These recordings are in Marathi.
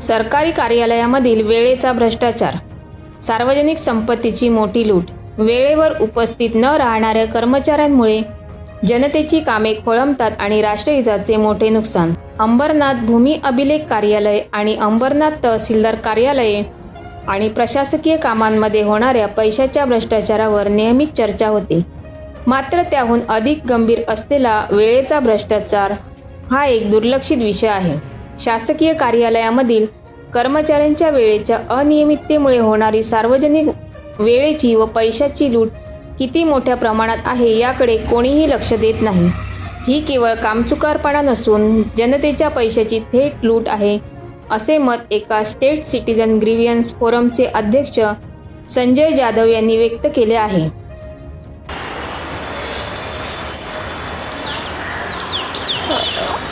सरकारी कार्यालयामधील वेळेचा भ्रष्टाचार सार्वजनिक संपत्तीची मोठी लूट वेळेवर उपस्थित न राहणाऱ्या कर्मचाऱ्यांमुळे जनतेची कामे खोळंबतात आणि राष्ट्रहिताचे मोठे नुकसान. अंबरनाथ भूमी अभिलेख कार्यालय आणि अंबरनाथ तहसीलदार कार्यालये आणि प्रशासकीय कामांमध्ये होणाऱ्या पैशाच्या भ्रष्टाचारावर नेहमीच चर्चा होते. मात्र त्याहून अधिक गंभीर असलेला वेळेचा भ्रष्टाचार हा एक दुर्लक्षित विषय आहे. शासकीय कार्यालयामधील कर्मचाऱ्यांच्या वेळेच्या अनियमिततेमुळे होणारी सार्वजनिक वेळेची व पैशाची लूट किती मोठ्या प्रमाणात आहे याकडे कोणीही लक्ष देत नाही. ही केवळ कामचुकारपणा नसून जनतेच्या पैशाची थेट लूट आहे असे मत एका स्टेट सिटीजन ग्रीवियन्स फोरमचे अध्यक्ष संजय जाधव यांनी व्यक्त केले आहे.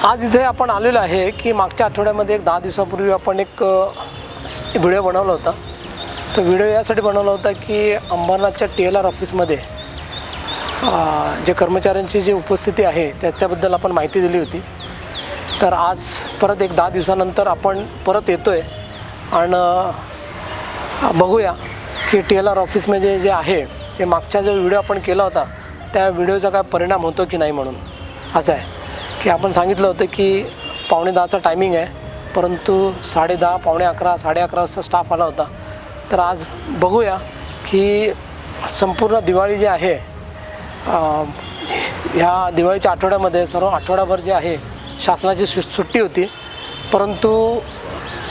आज इथे आपण आलेलो आहे की मागच्या आठवड्यामध्ये एक दहा दिवसापूर्वी आपण एक व्हिडिओ बनवला होता. तो व्हिडिओ यासाठी बनवला होता की अंबरनाथच्या टी एल आर ऑफिसमध्ये जे कर्मचाऱ्यांची जी उपस्थिती आहे त्याच्याबद्दल आपण माहिती दिली होती. तर आज परत एक दहा दिवसानंतर आपण परत येतो आहे आणि बघूया की टी एल आर ऑफिसमध्ये जे आहे ते मागचा जो व्हिडिओ आपण केला होता त्या व्हिडिओचा काय परिणाम होतो की नाही म्हणून. असं आहे. की आपण सांगितलं होतं की पावणे दहाचा टायमिंग आहे परंतु साडे दहा पावणे अकरा साडे अकरा वाजता स्टाफ आला होता. तर आज बघूया की संपूर्ण दिवाळी जी आहे ह्या दिवाळीच्या आठवड्यामध्ये सर्व आठवडाभर जे आहे शासनाची सु सुट्टी होती. परंतु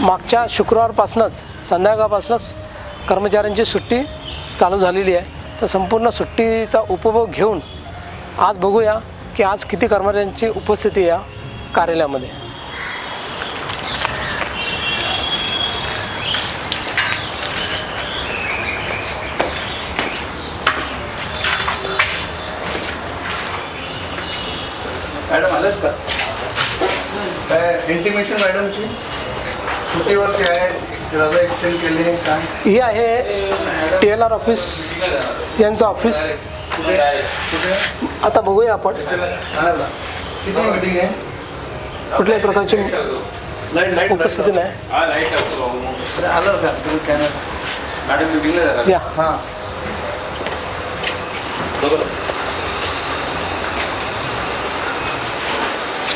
मागच्या शुक्रवारपासूनच संध्याकाळपासूनच कर्मचाऱ्यांची सुट्टी चालू झालेली आहे. तर संपूर्ण सुट्टीचा उपभोग घेऊन आज बघूया की आज किती कर्मचाऱ्यांची उपस्थिती या कार्यालयामध्ये? मॅडम आलेच का? काय इंटिमेशन मॅडमची? सुट्टीवरती आहे रजा एक्सटेंड केली काय? ही आहे टी एल आर ऑफिस यांचं ऑफिस. कुठे? आता बघूया आपण. कुठल्याही प्रकारची उपस्थिती नाही. या.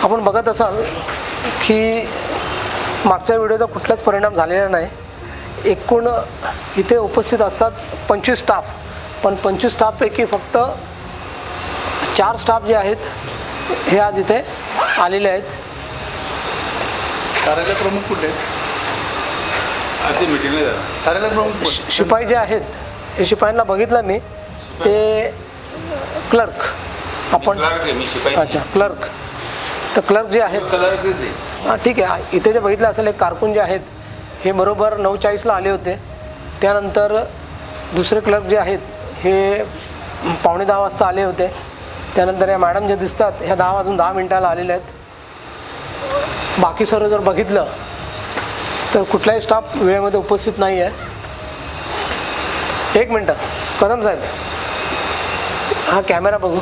आपण बघत असाल की मागच्या व्हिडिओचा कुठलाच परिणाम झालेला नाही. एकूण इथे उपस्थित असतात पंचवीस स्टाफ पण पंचवीस स्टाफपैकी फक्त चार स्टाफ जे आहेत हे आज इथे आलेले आहेत. कार्यालय प्रमुख कुठे हा ते मीटिंगला जरा कार्यालय प्रमुख शि- कुठे? शिपाई जे आहेत हे शिपायांना बघितलं मी. ते क्लर्क. आपण क्लार्क आहे मी शिपाई. अच्छा क्लर्क. तर क्लर्क जे आहेत आहे हां ठीक आहे. इथे जे बघितलं असेल एक कारकून जे आहेत हे बरोबर नऊ चाळीसला आले होते. त्यानंतर दुसरे क्लर्क जे आहेत हे पावणे दहा वाजता आले होते. त्यानंतर या मॅडम जे दिसतात ह्या दहा वाजून दहा मिनटाला आलेल्या आहेत. बाकी सर्व जर बघितलं तर कुठलाही स्टाफ वेळेमध्ये उपस्थित नाही आहे एक मिनटं. कदम साहेब हा कॅमेरा बघू.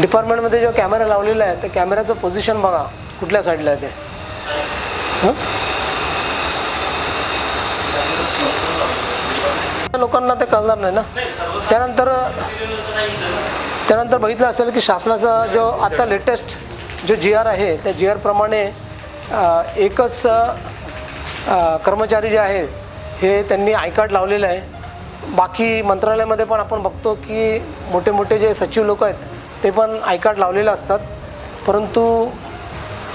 डिपार्टमेंटमध्ये जो कॅमेरा लावलेला आहे त्या कॅमेऱ्याचं पोझिशन बघा. कुठल्या साईडला आहे ते? लोकांना ते कळणार नाही ना. त्यानंतर त्यानंतर बघितलं असेल की शासनाचा जो आता लेटेस्ट जो जी आर आहे त्या जी आरप्रमाणे एकच कर्मचारी जे आहेत हे त्यांनी आय कार्ड लावलेलं आहे. बाकी मंत्रालयामध्ये पण आपण बघतो की मोठे मोठे जे सचिव लोक आहेत ते पण आय कार्ड लावलेले असतात. परंतु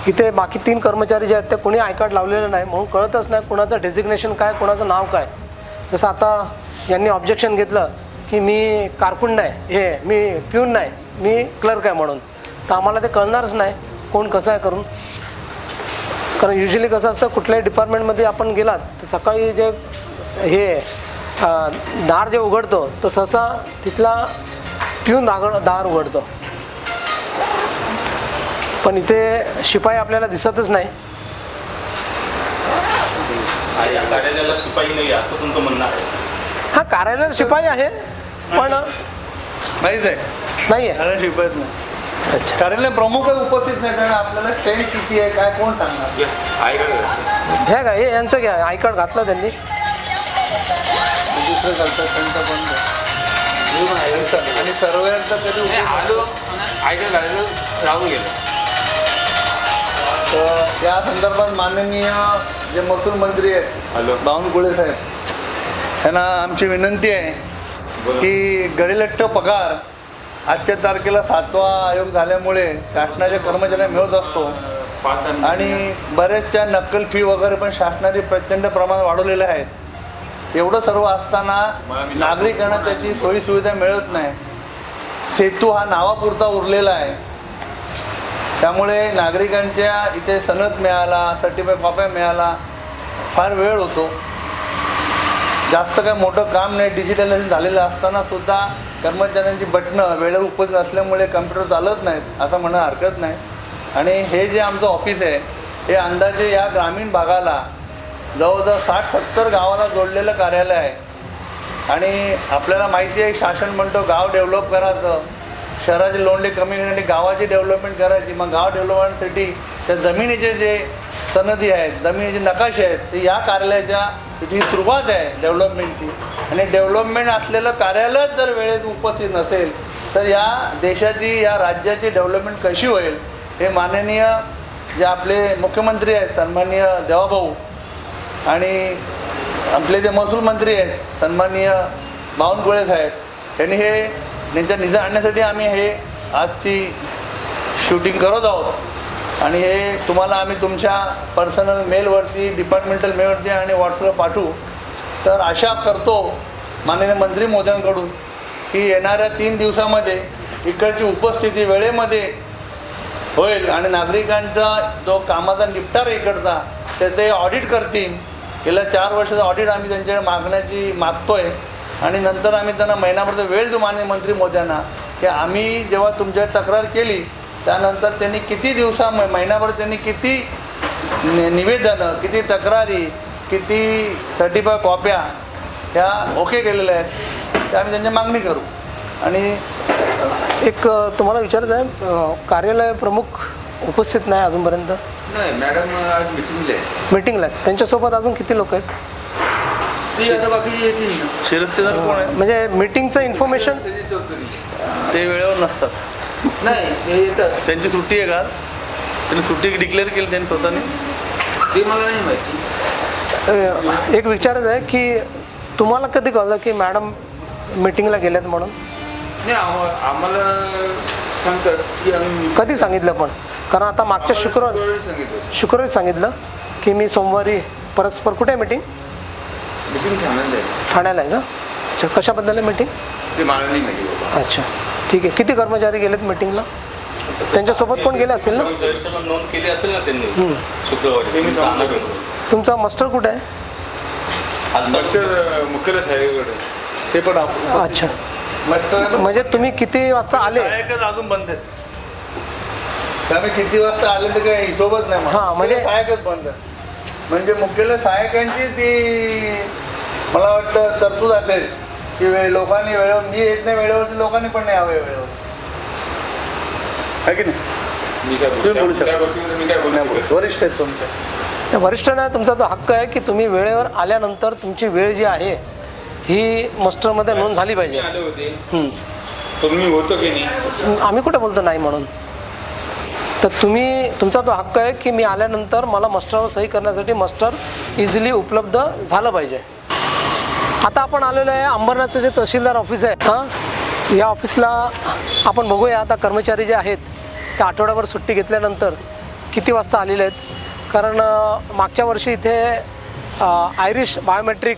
इथे बाकी तीन कर्मचारी जे आहेत ते कोणी आय कार्ड लावलेलं नाही. म्हणून कळतच नाही कोणाचं डेझिग्नेशन काय कोणाचं नाव काय. जसं आता यांनी ऑब्जेक्शन घेतलं की मी कारकून नाही हे मी पिऊन नाही मी क्लर्क आहे म्हणून. तर आम्हाला ते कळणारच नाही कोण कसं आहे करून. कारण युजली कसं असतं कुठल्याही डिपार्टमेंटमध्ये आपण गेलात तर सकाळी जे हे दार जे उघडतो तो सहसा तिथला पिऊन दागड दार उघडतो. पण इथे शिपाई आपल्याला दिसतच नाही. या कार्यालयाला शिपाई नाही असं तुमचं म्हणणं आहे. पण नाहीच आहे नाही आहे नाही. अच्छा. कार्यालय प्रमुखच उपस्थित नाही त्यामुळे आपल्याला किती आहे काय कोण सांगणार? घ्या का? हे यांचं घ्या आय कार्ड घातलं त्यांनी. दुसरं चालतं त्यांचं बंद आहे. आणि सर्वांचा कधी उपयोग आलो आयकर घालायचं राहून गेलं. तर त्या संदर्भात माननीय जे महसूल मंत्री आहेत हॅलो. बावनकुळे साहेब यांना आमची विनंती आहे की गडिलट्ट पगार आजच्या तारखेला सातवा आयोग झाल्यामुळे शासनाच्या कर्मचाऱ्यांना मिळत असतो. आणि बऱ्याचशा नक्कल फी वगैरे पण शासनाने प्रचंड प्रमाणात वाढवलेल्या आहेत. एवढं सर्व असताना नागरिकांना त्याची सोयीसुविधा मिळत नाही. सेतू हा नावापुरता उरलेला आहे. त्यामुळे नागरिकांच्या इथे सनद मिळाला सर्टिफाय कॉप्या मिळाला फार वेळ होतो. जास्त काय मोठं काम नाही डिजिटलायझेशन झालेलं असताना सुद्धा कर्मचाऱ्यांची बटणं वेळेवर उपस्थित असल्यामुळे कम्प्युटर चालत नाहीत असं म्हणणं हरकत नाही. आणि हे जे आमचं ऑफिस आहे हे अंदाजे या ग्रामीण भागाला जवळजवळ साठ सत्तर गावाला जोडलेलं कार्यालय आहे. आणि आपल्याला माहिती आहे शासन म्हणतो गाव डेव्हलप करायचं. शहराचे लोंढे कमी करण्यासाठी गावाची डेव्हलपमेंट करायची. मग गाव डेव्हलपमेंटसाठी त्या जमिनीचे जे सनदी आहेत जमिनीचे नकाशे आहेत ते या कार्यालयाच्या त्याची सुरुवात आहे डेव्हलपमेंटची आणि डेव्हलपमेंट असलेलं कार्यालयच जर वेळेत उपस्थित नसेल तर या देशाची या राज्याची डेव्हलपमेंट कशी होईल हे माननीय जे आपले मुख्यमंत्री आहेत सन्माननीय देवाभाऊ आणि आपले जे महसूल मंत्री आहेत सन्माननीय बावनकुळे साहेब यांनी हे त्यांच्या निजा आणण्यासाठी आम्ही हे आजची शूटिंग करत आहोत. आणि हे तुम्हाला आम्ही तुमच्या पर्सनल मेलवरती डिपार्टमेंटल मेलवरती आणि व्हॉट्सअपला पाठवू. तर आशा करतो माननीय मंत्री मोद्यांकडून की येणाऱ्या तीन दिवसामध्ये इकडची उपस्थिती वेळेमध्ये होईल आणि नागरिकांचा जो कामाचा निपटारा इकडचा त्याचे ऑडिट करतील. गेल्या चार वर्षाचं ऑडिट आम्ही त्यांच्याकडे मागण्याची मागतोय. आणि नंतर आम्ही त्यांना महिनाभरचा वेळ देऊ माननीय मंत्री मोद्यांना की आम्ही जेव्हा तुमच्या तक्रार केली त्यानंतर त्यांनी किती दिवसा म- महिनाभर त्यांनी किती नि- निवेदनं किती तक्रारी किती सर्टिफाय कॉप्या ह्या ओके केलेल्या आहेत त्या आम्ही त्यांची मागणी करू. आणि एक तुम्हाला विचारायचं आहे कार्यालय प्रमुख उपस्थित नाही अजूनपर्यंत? नाही मॅडम आज मिटिंगला आहे. मीटिंगला आहेत. त्यांच्यासोबत अजून किती लोक आहेत? शिरस्तेदार कोण आहे म्हणजे मीटिंगचं इन्फॉर्मेशन ते वेळेवर नसतात. नाही येतात त्यांची सुट्टी आहे का? त्यांनी सुट्टी डिक्लेअर केली त्यांनी स्वतःने? ते मला नाही माहिती. एक विचारायचं आहे की तुम्हाला कधी कळलं की मॅडम मीटिंगला गेल्यात म्हणून? नाही आम्हा- आम्हाला सांगतात की आम्ही कधी सांगितलं पण? कारण आता मागच्या शुक्रवार शुक्रवारी सांगितलं. शुक्रवारी सांगितलं की मी सोमवारी परस्पर कुठे आहे मीटिंग मिटिंग ठाण्याला आहे. ठाण्याला आहे का? अच्छा कशाबद्दल आहे मीटिंग ते मला नाही माहिती बाबा अच्छा. ठीक आहे. किती कर्मचारी गेलेत मीटिंगला त्यांच्यासोबत कोण गेले असेल ना? नोंद केली असेल ना त्यांनी. शुक्रवारी. तुमचा मास्टर कुठे आहे? मुख्यालय साहेबकडे ते पण आपण अच्छा. म्हणजे तुम्ही किती वाजता आले? सहाय्यकच अजून बंद आहेत. त्यामुळे किती वाजता आले तर काही हिशोबच नाही हा, म्हणजे- सहाय्यकच बंद आहेत म्हणजे मुख्यालय सहाय्यकांची ती मला वाटतं तरतूद असेल. की वे लोकांनी वेळेवर मी येत नाही वेळेवरती लोकांनी पण नाही यावं वेळेवर. आहे की नाही? वरिष्ठ आहेत तुमचे. त्या वरिष्ठांना तुमचा तो हक्क आहे की तुम्ही वेळेवर आल्यानंतर तुमची वेळ जी आहे ही मस्टरमध्ये नोंद झाली पाहिजे. आले होते. हं. तुम्ही होतो की नाही? आम्ही कुठे बोलतो नाही म्हणून? तर तुम्ही तुमचा तो हक्क आहे की मी आल्यानंतर मला मस्टरवर सही करण्यासाठी मस्टर इझिली उपलब्ध झालं पाहिजे. आता आपण आलेलो आहे अंबरनाथचं जे तहसीलदार ऑफिस आहे हां? या ऑफिसला आपण बघूया. आता कर्मचारी जे आहेत ते आठवड्याभर सुट्टी घेतल्यानंतर किती वाजता आलेले आहेत? कारण मागच्या वर्षी इथे आयरिश बायोमेट्रिक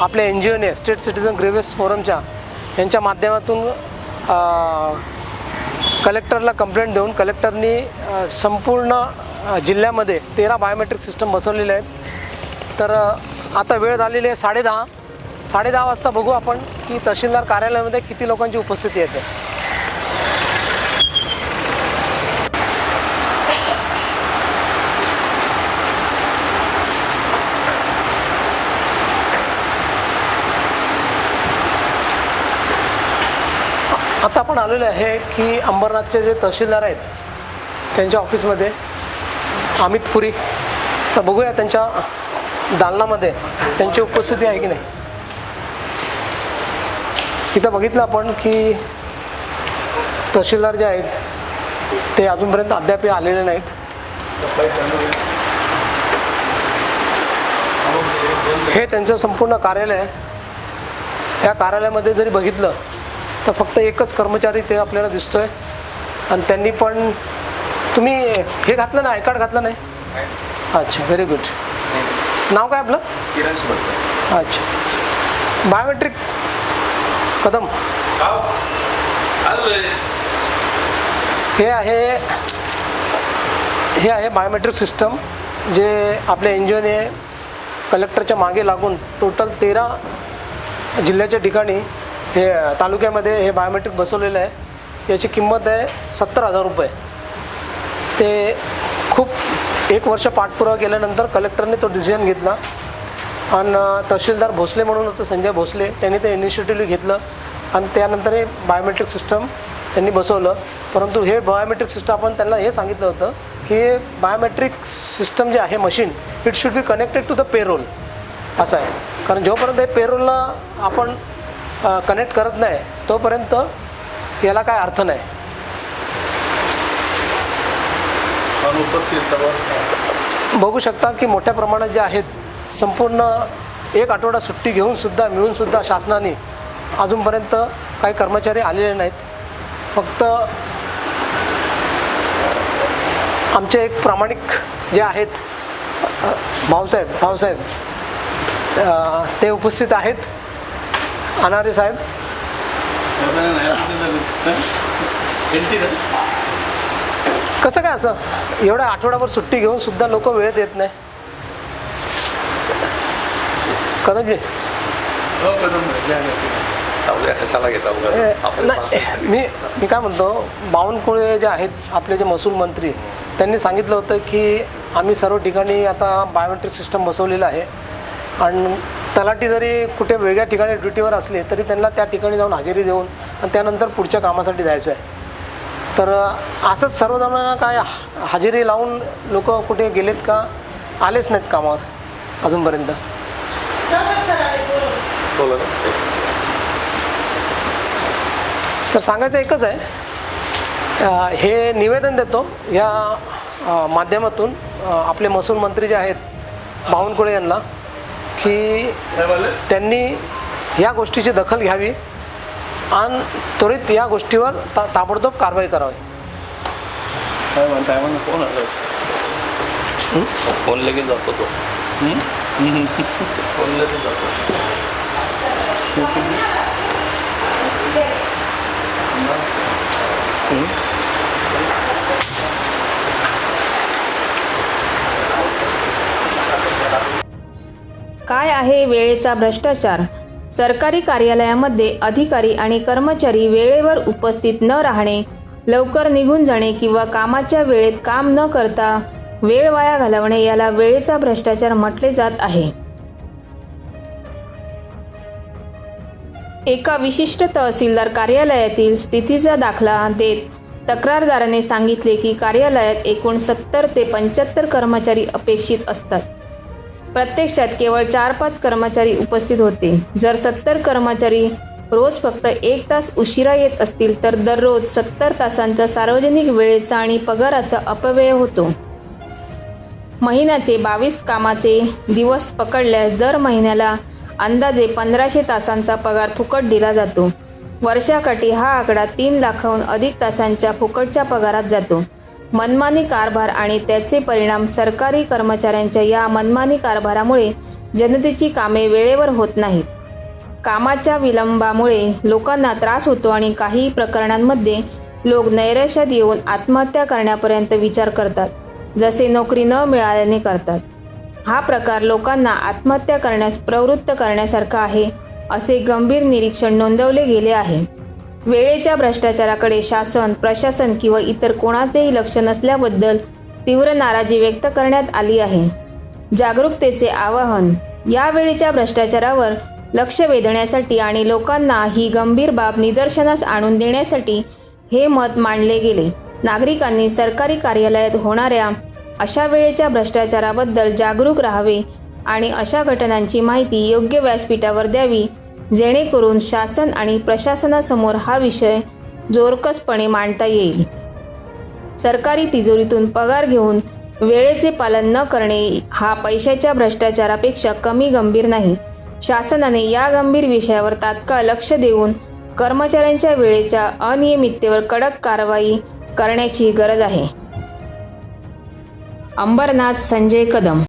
आपल्या एन जी ओने स्टेट सिटीजन ग्रेव्हियस फोरमच्या यांच्या माध्यमातून कलेक्टरला कंप्लेंट देऊन कलेक्टरनी संपूर्ण जिल्ह्यामध्ये तेरा बायोमेट्रिक सिस्टम बसवलेले आहेत. तर आता वेळ झालेली आहे साडेदहा. साडेदहा वाजता बघू आपण की तहसीलदार कार्यालयामध्ये किती लोकांची उपस्थिती येते. आता आपण आलेलो आहे की अंबरनाथचे जे तहसीलदार आहेत त्यांच्या ऑफिसमध्ये. अमित पुरी. तर बघूया त्यांच्या दालनामध्ये त्यांची उपस्थिती आहे की नाही. इथं बघितलं आपण की तहसीलदार जे आहेत ते अजूनपर्यंत अद्याप आलेले नाहीत. हे त्यांचं संपूर्ण कार्यालय आहे. या कार्यालयामध्ये जरी बघितलं तर फक्त एकच कर्मचारी ते आपल्याला दिसतोय. आणि त्यांनी पण तुम्ही हे घातलं ना आय कार्ड घातलं नाही? अच्छा व्हेरी गुड नाव काय आपलं? अच्छा. बायोमेट्रिक कदम. हे आहे हे आहे बायोमेट्रिक सिस्टम जे आपल्या एन जी ओने कलेक्टरच्या मागे लागून टोटल तेरा जिल्ह्याच्या ठिकाणी हे तालुक्यामध्ये हे बायोमेट्रिक बसवलेलं आहे. याची किंमत आहे सत्तर हजार रुपये. ते खूप एक वर्ष पाठपुरावा केल्यानंतर कलेक्टरने तो डिसिजन घेतला. आणि तहसीलदार भोसले म्हणून होतं संजय भोसले. त्यांनी ते इनिशिएटिव्ह घेतलं आणि त्यानंतर हे बायोमेट्रिक सिस्टम त्यांनी बसवलं. परंतु हे बायोमेट्रिक सिस्टम आपण त्यांना हे सांगितलं होतं की बायोमेट्रिक सिस्टम जे आहे machine it should be connected to the payroll असं आहे. कारण जोपर्यंत हे पेरोलला आपण कनेक्ट करत नाही तोपर्यंत याला काय अर्थ नाही. बघू शकता की मोठ्या प्रमाणात जे आहेत संपूर्ण एक आठवडा सुट्टी घेऊनसुद्धा मिळूनसुद्धा शासनाने अजूनपर्यंत काही कर्मचारी आलेले नाहीत. फक्त आमचे एक प्रामाणिक जे आहेत भाऊसाहेब भाऊसाहेब ते उपस्थित आहेत. अनारे साहेब. कसं काय असं? एवढ्या आठवड्याभर सुट्टी घेऊन सुद्धा लोक वेळेत येत नाही. कदमजी ए, नाही, मी मी काय म्हणतो बावनकुळे जे आहेत आपले जे महसूल मंत्री त्यांनी सांगितलं होतं की आम्ही सर्व ठिकाणी आता बायोमेट्रिक सिस्टम बसवलेलं आहे. आणि तलाठी जरी कुठे वेगळ्या ठिकाणी ड्युटीवर असले तरी त्यांना त्या ठिकाणी जाऊन हजेरी देऊन आणि त्यानंतर पुढच्या कामासाठी जायचं आहे तर असंच सर्वजणांना काय ह- हजेरी लावून लोक कुठे गेलेत का? आलेच नाहीत कामावर अजूनपर्यंत. तर सांगायचं एकच आहे. हे निवेदन देतो. या माध्यमातून आपले महसूल मंत्री जे आहेत बावनकुळे यांना की त्यांनी या गोष्टीची दखल घ्यावी आणि त्वरित या गोष्टीवर ता ताबडतोब कारवाई करावी. काय म्हणताय? म्हणून कोण आलं? फोन लगेच जातो तो. काय आहे वेळेचा भ्रष्टाचार? सरकारी कार्यालयामध्ये अधिकारी आणि कर्मचारी वेळेवर उपस्थित न राहणे लवकर निघून जाणे किंवा कामाच्या वेळेत काम न करता वेळ वाया घालवणे याला वेळेचा भ्रष्टाचार म्हटले जात आहे. एका विशिष्ट तहसीलदार कार्यालयातील स्थितीचा दाखला देत तक्रारदाराने सांगितले की कार्यालयात एकूण सत्तर ते पंच्याहत्तर कर्मचारी अपेक्षित असतात. प्रत्यक्षात केवळ चार पाच कर्मचारी उपस्थित होते. जर सत्तर कर्मचारी रोज फक्त एक तास उशिरा येत असतील तर दररोज सत्तर तासांचा सार्वजनिक वेळेचा आणि पगाराचा अपव्यय होतो. महिन्याचे बावीस कामाचे दिवस पकडल्यास दर महिन्याला अंदाजे पंधराशे तासांचा पगार फुकट दिला जातो. वर्षाकाठी हा आकडा तीन लाखाहून अधिक तासांच्या फुकटच्या पगारात जातो. मनमानी कारभार आणि त्याचे परिणाम सरकारी कर्मचाऱ्यांच्या या मनमानी कारभारामुळे जनतेची कामे वेळेवर होत नाहीत. कामाच्या विलंबामुळे लोकांना त्रास होतो आणि काही प्रकरणांमध्ये लोक नैराश्यात येऊन आत्महत्या करण्यापर्यंत विचार करतात. जसे नोकरी न मिळाल्याने करतात. हा प्रकार लोकांना आत्महत्या करण्यास प्रवृत्त करण्यासारखा आहे असे गंभीर निरीक्षण नोंदवले गेले आहे. वेळेच्या भ्रष्टाचाराकडे शासन प्रशासन किंवा इतर कोणाचेही लक्ष नसल्याबद्दल तीव्र नाराजी व्यक्त करण्यात आली आहे. जागरूकतेचे आवाहन या वेळेच्या भ्रष्टाचारावर लक्ष वेधण्यासाठी आणि लोकांना ही गंभीर बाब निदर्शनास आणून देण्यासाठी हे मत मांडले गेले. नागरिकांनी सरकारी कार्यालयात होणाऱ्या अशा वेळेच्या भ्रष्टाचाराबद्दल जागरूक राहावे आणि अशा घटनांची माहिती योग्य व्यासपीठावर द्यावी जेणेकरून शासन आणि प्रशासनासमोर हा विषय जोरकसपणे मांडता येईल. सरकारी तिजोरीतून पगार घेऊन वेळेचे पालन न करणे हा पैशाच्या भ्रष्टाचारापेक्षा कमी गंभीर नाही. शासनाने या गंभीर विषयावर तात्काळ लक्ष देऊन कर्मचाऱ्यांच्या वेळेच्या अनियमिततेवर कडक कारवाई करण्याची गरज आहे. अंबरनाथ संजय कदम